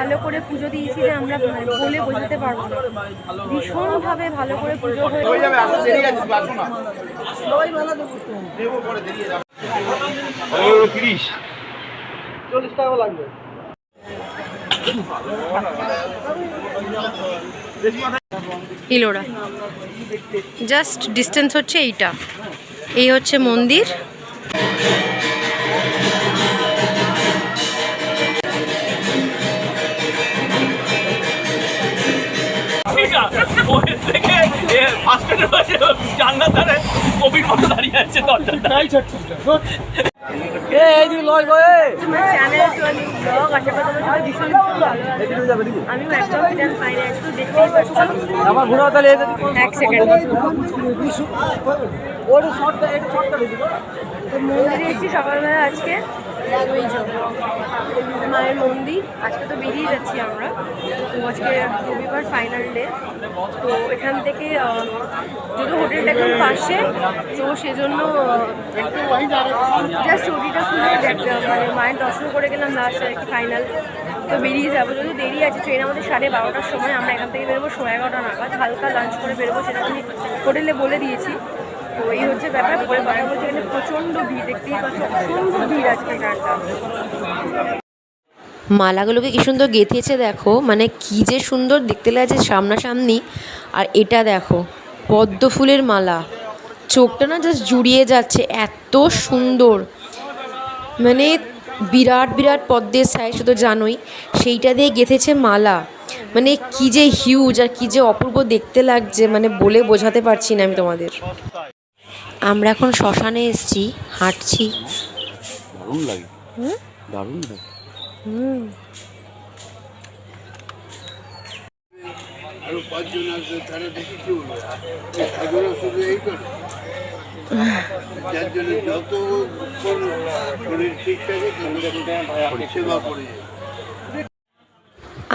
ভালো করে পুজো দিয়েছি যে আমরা মানে বলে বোঝাতে পারব না। ভীষণভাবে ভালো করে পুজো হয়ে ইলোরা। জাস্ট ডিস্টেন্স হচ্ছে এইটা। এই হচ্ছে মন্দির। থেকে ফার্স্ট জানলার ধারে কবির মতো দাঁড়িয়ে আছে দরজার ধারে। চ্যানেল চলি ব্লগ সবাই ভীষণ ভালো। একদম দেখতেই আমার ঘোরা তাহলে এক সেকেন্ড তো মন্দিরে এসেছি সকালবেলা আজকে। ওই মায়ের মন্দির। আজকে তো বেরিয়ে যাচ্ছি আমরা। তো আজকে রবিবার ফাইনাল ডে তো এখান থেকে যদিও হোটেলটা একদম পাশে। তো সেজন্য জাস্ট ওটিটা খুলে মানে মায়ের দর্শন করে গেলাম লাস্ট আর কি ফাইনাল তো বেরিয়ে যাব। যদি দেরি আছে ট্রেন আমাদের সাড়ে বারোটার সময়। আমরা এখান থেকে বেরোবো সোয়া এগারোটা নাগাদ। হালকা লাঞ্চ করে বেরোবো সেটা আমি হোটেলে বলে দিয়েছি। তো এই হচ্ছে ব্যাপার। পরে বলছে এখানে প্রচণ্ড ভিড়। দেখতেই পাচ্ছি অসম্ভব ভিড় আজকে মালাগুলোকে কি সুন্দর গেঁথেছে দেখো। মানে কি যে সুন্দর দেখতে লাগছে সামনাসামনি। আর এটা দেখো পদ্ম ফুলের মালা। চোখটা না জাস্ট জুড়িয়ে যাচ্ছে এত সুন্দর। মানে বিরাট বিরাট পদ্মের সাইজ তো জানোই। সেইটা দিয়ে গেঁথেছে মালা। মানে কি যে হিউজ আর কি যে অপূর্ব দেখতে লাগছে মানে বলে বোঝাতে পারছি না আমি তোমাদের। আমরা এখন শ্মশানে এসেছি হাঁটছি। দারুণ লাগে। দারুণ লাগে। যায়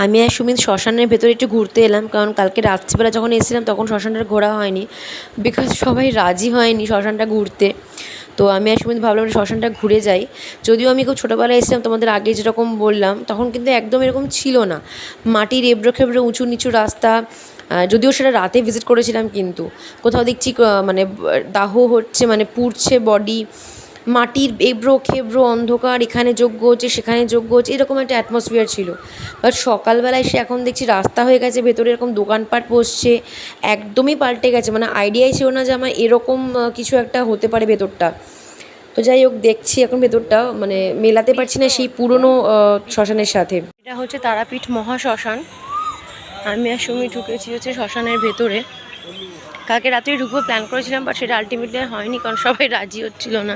আমি আর সুমিত শ্মশানের ভেতরে একটু ঘুরতে এলাম, কারণ কালকে রাত্রিবেলা যখন এসেছিলাম তখন শ্মশানটা ঘোরা হয়নি। বিকজ সবাই রাজি হয়নি শ্মশানটা ঘুরতে। তো আমি এক সময় ভাবলাম শ্মশানটা ঘুরে যাই। যদিও আমি খুব ছোটোবেলায় এসেছিলাম, তোমাদের আগে যেরকম বললাম, তখন কিন্তু একদম এরকম ছিল না। মাটির এবড়ো খেবড়ো উঁচু নিচু রাস্তা যদিও সেটা রাতে ভিজিট করেছিলাম কিন্তু। কোথাও দেখছি মানে দাহ হচ্ছে মানে পুড়ছে বডি মাটির এবড়ো খেবড়ো অন্ধকার, এখানে যোগ্য হচ্ছে, সেখানে যোগ্য হচ্ছে, এরকম একটা অ্যাটমসফিয়ার ছিল। বাট সকালবেলায় সে এখন দেখছি রাস্তা হয়ে গেছে, ভেতরে এরকম দোকানপাট বসছে, একদমই পাল্টে গেছে। মানে আইডিয়াই ছিল না যে আমার এরকম কিছু একটা হতে পারে ভেতরটা। তো যাই হোক, দেখছি এখন ভেতরটা মানে মেলাতে পারছি না সেই পুরনো শ্মশানের সাথে। এটা হচ্ছে তারাপীঠ মহা শ্মশান আমি আর সুমি ঢুকেছি হচ্ছে শ্মশানের ভেতরে। কালকে রাত্রে ঢুকবো প্ল্যান করেছিলাম বাট সেটা আলটিমেটলি হয়নি, কারণ সবাই রাজি হচ্ছিল না।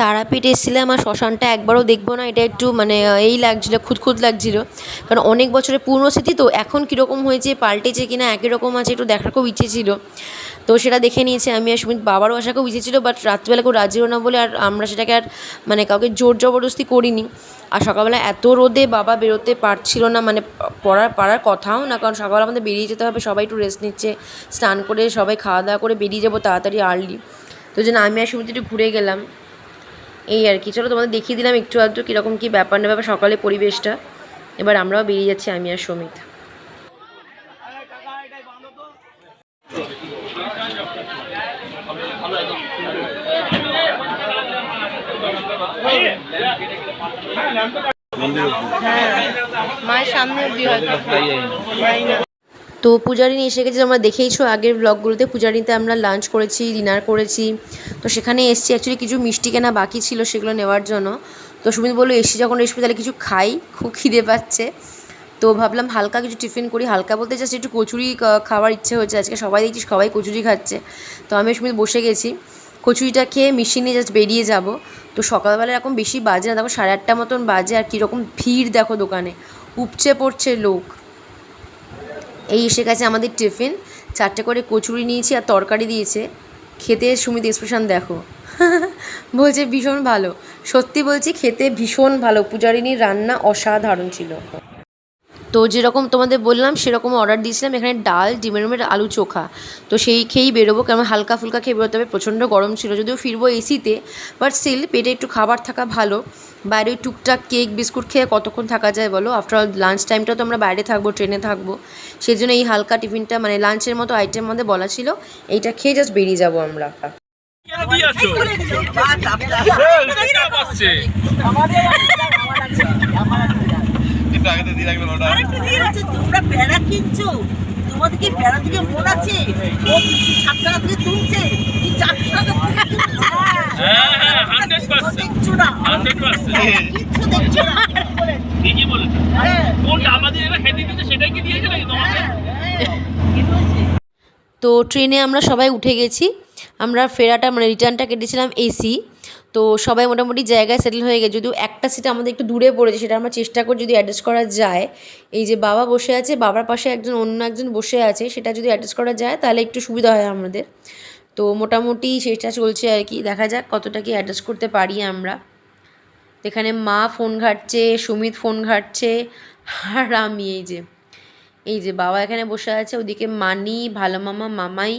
তারাপীঠ এসেছিলাম আর শ্মশানটা একবারও দেখব না, এটা একটু মানে এই লাগছিল, খুঁতখুত লাগছিল। কারণ অনেক বছরের পুরনো স্মৃতি, তো এখন কীরকম হয়েছে, পাল্টেছে কিনা, একই রকম আছে, একটু দেখার খুব ইচ্ছে ছিল। তো সেটা দেখে নিয়েছে আমি আর সুমিত, বাবারও আসা খুব ইচ্ছে ছিল বাট রাত্রিবেলা কেউ রাজি না বলে আর আমরা সেটাকে আর মানে কাউকে জোর জবরদস্তি করিনি। আর সকালবেলা এত রোদে বাবা বেরোতে পারছিল না মানে পড়ার পাড়ার কথাও না, কারণ সকালবেলা আমাদের বেরিয়ে যেতে হবে, সবাই একটু রেস্ট নিচ্ছে, স্নান করে সবাই খাওয়া দাওয়া করে বেরিয়ে যাব তাড়াতাড়ি আর্লি তো জন্য আমি আর সুমিত একটু ঘুরে গেলাম। এই আর কি চলো তোমাদের দেখিয়ে দিলাম একটু আধটু কীরকম কী ব্যাপার না ব্যাপার সকালে পরিবেশটা এবার আমরাও বেরিয়ে যাচ্ছি আমি আর সমিত হ্যাঁ মায়ের সামনে অব্দি হয়তো তো পূজারিনী এসে গেছে, তোমরা দেখেইছো আগের ব্লগগুলোতে পূজারিনীতে আমরা লাঞ্চ করেছি ডিনার করেছি। তো সেখানে এসছি অ্যাকচুয়ালি কিছু মিষ্টি কেনা বাকি ছিল সেগুলো নেওয়ার জন্য। তো সুমিত বলল, এসছি যখন রেসিপি তাহলে কিছু খাই, খুব খিদে পাচ্ছে। তো ভাবলাম হালকা কিছু টিফিন করি, হালকা বলতে জাস্ট একটু কচুরি খাওয়ার ইচ্ছে হয়েছে। আজকে সবাই দেখছি সবাই কচুরি খাচ্ছে। তো আমি সুমিত বসে গেছি। কচুরিটা খেয়ে মিষ্টি নিয়ে জাস্ট বেরিয়ে যাব। তো সকালবেলা এরকম বেশি বাজে না, দেখো সাড়ে আটটা মতন বাজে। আর কীরকম ভিড় দেখো দোকানে। উপচে পড়ছে লোক। এই এসে গেছে আমাদের টিফিন। চারটে করে কচুরি নিয়েছি আর তরকারি দিয়েছে। খেতে সুমিত এক্সপ্রেশন দেখো। বলছে ভীষণ ভালো। সত্যি বলছি খেতে ভীষণ ভালো। পূজারিনীর রান্না অসাধারণ ছিল। তো যেরকম তোমাদের বললাম, সেরকম অর্ডার দিয়েছিলাম। এখানে ডাল, ডিমের রুমের আলু চোখা। তো সেই খেয়েই বেরোবো। কারণ হালকা ফুলকা খেয়ে বেরোতে হবে। প্রচণ্ড গরম ছিল। যদিও ফিরবো এসিতে বাট স্টিল পেটে একটু খাবার থাকা ভালো। বাইরে টুকটাক কেক বিস্কুট খেয়ে কতক্ষণ থাকা যায় বলো? আফটার অল লাঞ্চ টাইমটা তো আমরা বাইরে থাকব ট্রেনে থাকব। সেই জন্য এই হালকা টিফিনটা মানে লাঞ্চের মতো আইটেম মধ্যে বলা ছিল এইটা খেয়ে জাস্ট বেরিয়ে যাব আমরা। বেড়া থেকে মন আছে? ও কিছু সাত টাকা থেকে তুলছে? কি চারশো টাকা থেকে তুলছে? 100% দেখছ না 100% কিচ্ছু দেখছ না ঠিকই বলেছ কোনটা আমাদের এরা খেতে দিচ্ছে সেটাই কি দিয়েছে নাকি তোমাকে কি বলছে? তো ট্রেনে আমরা সবাই উঠে গেছি। আমরা ফেরাটা মানে রিটার্নটা কেটেছিলাম এসি তো সবাই মোটামুটি জায়গায় সেটেল হয়ে গেছে। যদিও একটা সিট আমাদের একটু দূরে পড়েছে, সেটা আমরা চেষ্টা করি যদি অ্যাডজাস্ট করা যায়। এই যে বাবা বসে আছে, বাবার পাশে একজন অন্য একজন বসে আছে, সেটা যদি অ্যাডজাস্ট করা যায়, তাহলে একটু সুবিধা হয় আমাদের। তো মোটামুটি সেটা চলছে আর কি। দেখা যাক কতটা কি অ্যাডজাস্ট করতে পারি আমরা। এখানে মা ফোন ঘাটছে, সুমিত ফোন ঘাটছে, আর আমি এই যে এই যে বাবা এখানে বসে আছে, ওদিকে মানি, ভালো মামা, মামাই,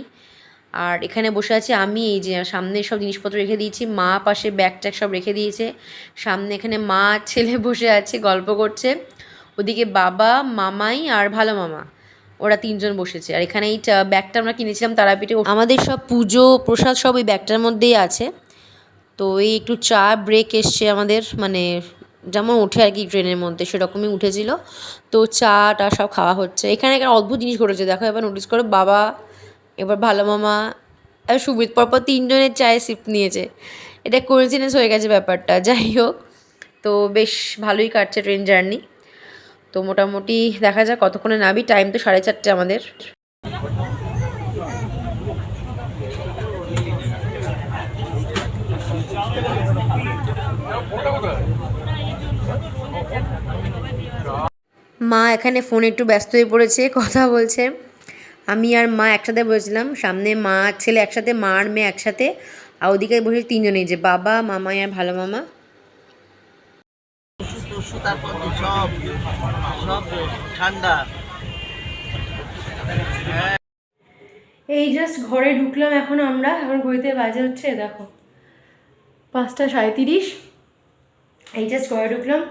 আর এখানে বসে আছে আমি, এই যে সামনে সব জিনিসপত্র রেখে দিয়েছি, মা পাশে ব্যাগ ট্যাগ সব রেখে দিয়েছে, সামনে এখানে মা, ছেলে বসে আছে, গল্প করছে, ওদিকে বাবা, মামাই, আর ভালো মামা। ওরা তিনজন বসেছে। আর এখানে এই ব্যাগটা আমরা কিনেছিলাম তারাপীঠে। আমাদের সব পুজো, প্রসাদ সব ওই ব্যাগটার মধ্যেই আছে। তো এই একটু চা ব্রেক এসছে আমাদের মানে যেমন ওঠে আর কি ট্রেনের মধ্যে, সেরকমই উঠেছিল। তো চা টা সব খাওয়া হচ্ছে। এখানে একটা অদ্ভুত জিনিস ঘটেছে, দেখো এবার নোটিস করো, বাবা, এবার ভালো মামা, আর সুবিধ পরপর তিনজনের চায়ে সিপ নিয়েছে। এটা কোইন্সিডেন্স হয়ে গেছে ব্যাপারটা, যাই হোক। তো বেশ ভালোই কাটছে ট্রেন জার্নি তো মোটামুটি দেখা যাক, কতক্ষণে নাবি টাইম তো সাড়ে চারটে আমাদের। মা এখানে ফোনে একটু ব্যস্ত হয়ে পড়েছে, কথা বলছে। আমি আর মা একসাথে বসেছিলাম। সামনে মা, ছেলে একসাথে, মা আর মেয়ে একসাথে। আর ওদিকে বসে তিনজনেই যে বাবা মামাই আর ভালো মামা। টসু তারপর সব সব ঠান্ডা। এই জাস্ট ঘরে ঢুকলাম এখন আমরা, এখন ঘড়িতে বাজে হচ্ছে, দেখো, পাঁচটা সাঁত্রিশ এই জাস্ট ঘরে ঢুকলাম।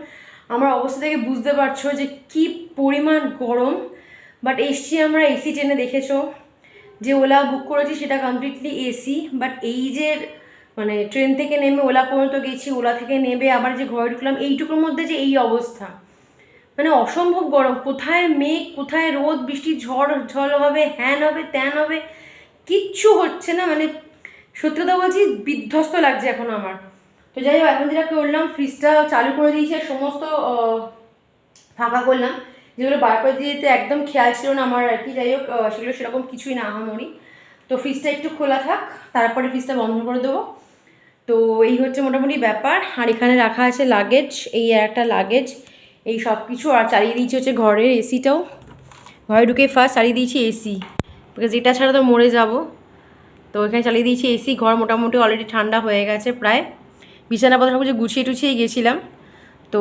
আমার অবস্থা থেকে বুঝতে পারছ যে কি পরিমাণ গরম। বাট এসছি আমরা এসি ট্রেনে দেখেছ। যে ওলা বুক করেছি সেটা কমপ্লিটলি এসি বাট এই যে মানে ট্রেন থেকে নেমে ওলা পর্যন্ত গেছি, ওলা থেকে নেমে আবার যে ঘরে ঢুকলাম, এইটুকুর মধ্যে যে এই অবস্থা। মানে অসম্ভব গরম। কোথায় মেঘ, কোথায় রোদ, বৃষ্টি, ঝড় ঝড় হবে, হ্যান হবে, ত্যান হবে, কিচ্ছু হচ্ছে না। মানে সত্যি কথা বলছি, বিধ্বস্ত লাগছে এখন আমার। তো যাই হোক, এখন যেটা করলাম ফ্রিজটা চালু করে দিয়েছি আর সমস্ত ফাঁকা করলাম। যেগুলো বার করে দিয়ে একদম খেয়াল ছিল না আমার আর কি। যাই হোক সেগুলো সেরকম কিছুই না আহামরি। তো ফ্রিজটা একটু খোলা থাক, তারপরে ফ্রিজটা বন্ধ করে দেবো। তো এই হচ্ছে মোটামুটি ব্যাপার। আর এখানে রাখা আছে লাগেজ এই একটা লাগেজ এই সব কিছু আর চালিয়ে দিয়েছি হচ্ছে ঘরের এসিটাও ঘরে ঢুকে ফার্স্ট চালিয়ে দিয়েছি এসি বিকজ এটা ছাড়া তো মরে যাব। তো এখানে চালিয়ে দিয়েছি এসি ঘর মোটামুটি অলরেডি ঠান্ডা হয়ে গেছে প্রায়। বিছানাপত্র সব কিছু গুছিয়ে টুছিয়ে গেছিলাম। তো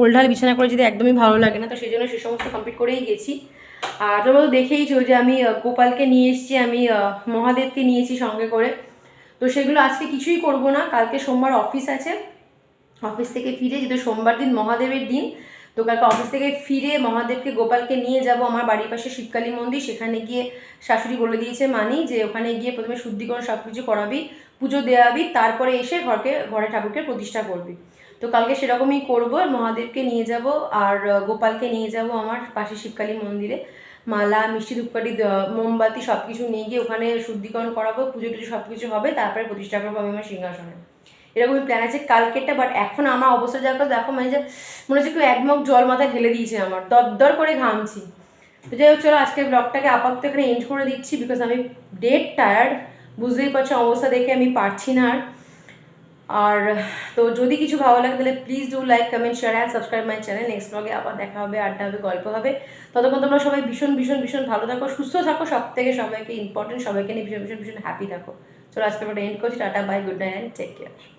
ওল্ডাল বিছানা করে যদি একদমই ভালো লাগে না, তো সেই জন্য সে সমস্ত কমপ্লিট করেই গেছি। আর তোমরা তো দেখেইছো যে আমি গোপালকে নিয়ে এসেছি, আমি মহাদেবকে নিয়েছি সঙ্গে করে। তো সেগুলো আজকে কিছুই করব না, কালকে সোমবার অফিস আছে। অফিস থেকে ফিরে যেহেতু সোমবার দিন মহাদেবের দিন, তো কালকে অফিস থেকে ফিরে মহাদেবকে, গোপালকে নিয়ে যাব আমার বাড়ির পাশে শিবকালী মন্দির, সেখানে গিয়ে শাশুড়ি বলে দিয়েছে মানি যে ওখানে গিয়ে প্রথমে শুদ্ধিকরণ সব কিছু করাবি, পুজো দেওয়াবি, তারপরে এসে ঘরকে, ঘরে ঠাকুরকে প্রতিষ্ঠা করবি। তো কালকে সেরকমই করব, মহাদেবকে নিয়ে যাব আর গোপালকে নিয়ে যাব আমার পাশে শিবকালী মন্দিরে। মালা, মিষ্টি ধূপকাঠি মোমবাতি সব কিছু নিয়ে গিয়ে ওখানে শুদ্ধিকরণ করাবো, পুজো টুজো সব কিছু হবে, তারপরে প্রতিষ্ঠা করব আমি আমার সিংহাসনে। এরকমই প্ল্যান আছে কালকেরটা বাট এখন আমার অবস্থা যা করে দেখো মানে যে, মনে হচ্ছে কেউ এক মগ জল মাথায় ঢেলে দিয়েছে আমার। দরদর করে ঘামছি। তো যাই হোক, চলো আজকের ব্লগটাকে আপাতত এখানে এন্ড করে দিচ্ছি বিকজ আমি ডেট টায়ার্ড বুঝতেই পারছ অবস্থা দেখে আমি পারছি না আর। আর, তো যদি কিছু ভালো লাগে তাহলে please do like comment share and subscribe my channel next ব্লগে আবার দেখা হবে, আড্ডা হবে, গল্প হবে। ততক্ষণ তোমরা সবাই ভীষণ ভীষণ ভীষণ ভালো থাকো, সুস্থ থাকো সব থেকে সবাইকে ইম্পর্টেন্ট সবাইকে নিয়ে ভীষণ ভীষণ ভীষণ হ্যাপি থাকো। চলো আজকে এন্ড করছি। Tata bye good night and take care